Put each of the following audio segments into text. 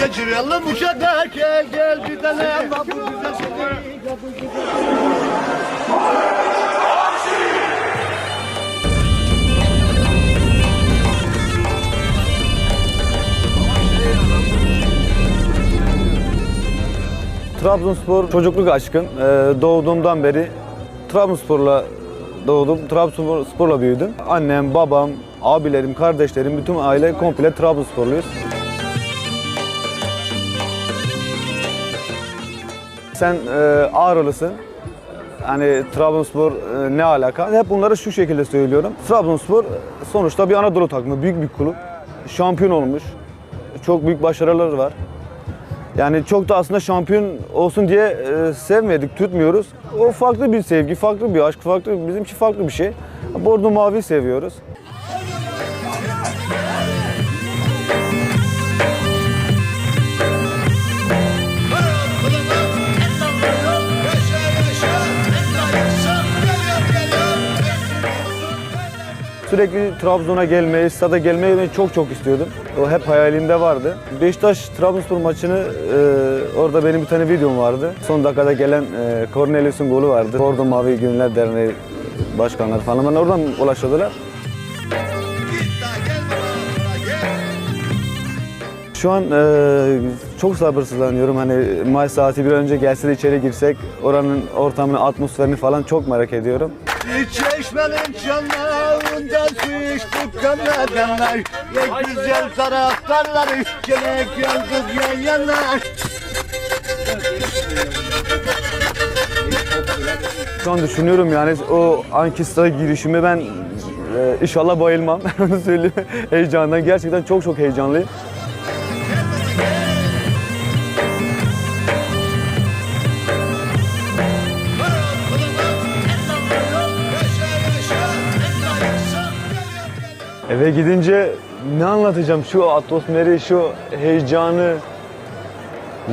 Geçirelim uşada gel gel seni bu güzel Trabzonspor çocukluk aşkım. Ee, doğduğumdan beri Trabzonspor'la doğdum. Trabzonspor'la büyüdüm. Annem, babam, abilerim, kardeşlerim, bütün aile komple Trabzonsporluyuz. Sen e, Ağrılısın. Hani Trabzonspor e, ne alaka? Hep bunları şu şekilde söylüyorum. Trabzonspor e, sonuçta bir Anadolu takımı, büyük bir kulüp. Şampiyon olmuş. Çok büyük başarıları var. Yani çok da aslında şampiyon olsun diye e, sevmedik, tutmuyoruz. O farklı bir sevgi, farklı bir aşk, farklı bizimki farklı bir şey. Bordo mavi seviyoruz. Sürekli Trabzon'a gelmeyi, stada gelmeyi ben çok çok istiyordum. O hep hayalimde vardı. Beşiktaş Trabzonspor maçını e, orada benim bir tane videom vardı. Son dakikada gelen e, Cornelius'un golü vardı. Bordo Mavi Günler Derneği başkanları falan bana oradan ulaştılar. Şu an e, çok sabırsızlanıyorum. Hani maç saati bir önce gelse de içeri girsek oranın ortamını, atmosferini falan çok merak ediyorum. Çeşmenin çanağından su içtik gömledenler Ya güzel taraftarları gene geldik yan yana Şu an düşünüyorum yani o Ankista'ya girişimi ben e, inşallah bayılmam. Onu söyleyeyim. Heyecandan. Gerçekten çok çok heyecanlıyım. Eve gidince ne anlatacağım? Şu atmosferi, şu heyecanı.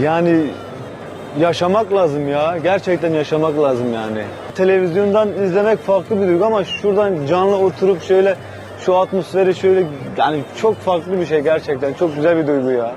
Yani yaşamak lazım ya. Gerçekten yaşamak lazım yani. Televizyondan izlemek farklı bir duygu ama şuradan canlı oturup şöyle şu atmosferi şöyle yani çok farklı bir şey gerçekten. Çok güzel bir duygu ya.